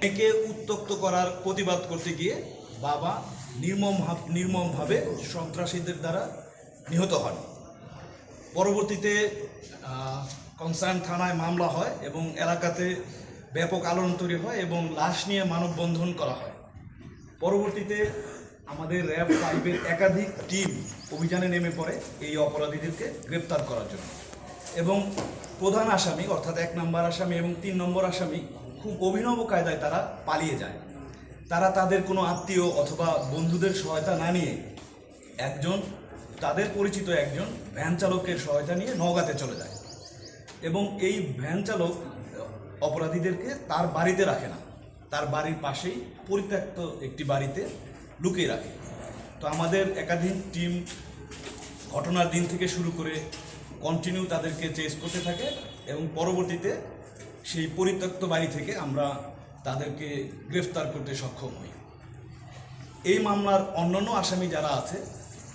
মেয়েকে উত্তক্ত করার প্রতিবাদ করতে গিয়ে বাবা নির্মম নির্মমভাবে সন্ত্রাসীদের দ্বারা নিহত হন। পরবর্তীতে কনসার্ন থানায় মামলা হয় এবং এলাকাতে ব্যাপক আলোড়ন তৈরি হয় এবং লাশ নিয়ে মানববন্ধন করা হয়। পরবর্তীতে আমাদের র্যাব ফাইভের একাধিক টিম অভিযানে নেমে পড়ে এই অপরাধীদেরকে গ্রেপ্তার করার জন্য। এবং প্রধান আসামি, অর্থাৎ এক নম্বর আসামি এবং তিন নম্বর আসামি খুব অভিনব কায়দায় তারা পালিয়ে যায়। তারা তাদের কোনো আত্মীয় অথবা বন্ধুদের সহায়তা না নিয়ে একজন, তাদের পরিচিত একজন ভ্যান চালকের সহায়তা নিয়ে নওগাঁতে চলে যায় এবং এই ভ্যান চালক অপরাধীদেরকে তার বাড়িতে রাখে না। তার বাড়ির পাশেই পরিত্যক্ত একটি বাড়িতে লুকিয়ে রাখে। তো আমাদের একাধিক টিম ঘটনার দিন থেকে শুরু করে কন্টিনিউ তাদেরকে চেস করতে থাকে এবং পরবর্তীতে সেই পরিত্যক্ত বাড়ি থেকে আমরা তাদেরকে গ্রেফতার করতে সক্ষম হই। এই মামলার অন্যান্য আসামি যারা আছে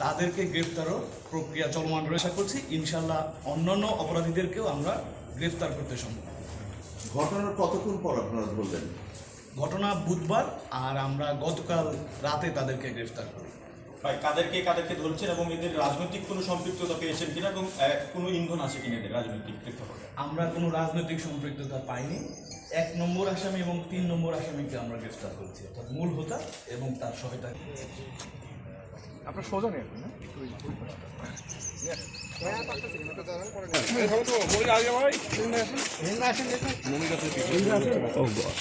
তাদেরকে গ্রেফতারও প্রক্রিয়া চলমান রয়েছে। আশা করছি ইনশাল্লাহ অন্যান্য অপরাধীদেরকেও আমরা গ্রেফতার করতে সম্ভব। ঘটনার কতক্ষণ পর আপনারা ধরলেন ঘটনা বুধবার আর আমরা গতকাল রাতে তাদেরকে গ্রেফতার করি। কাদেরকে কাদেরকে ধরছেন এবং এদের রাজনৈতিক কোনো সম্পৃক্ততা পেয়েছেন কিনা এবং কোনো ইন্ধন আছে কিনা এদের রাজনৈতিক প্রেক্ষাপটে? আমরা কোনো রাজনৈতিক সম্পৃক্ততা পাইনি। এক নম্বর আসামি এবং তিন নম্বর আসামিকে আমরা গ্রেফতার করছি অর্থাৎ মূল হোতা এবং তার সহায়তা। আপনার সোজা নেই এখন, না? ওই-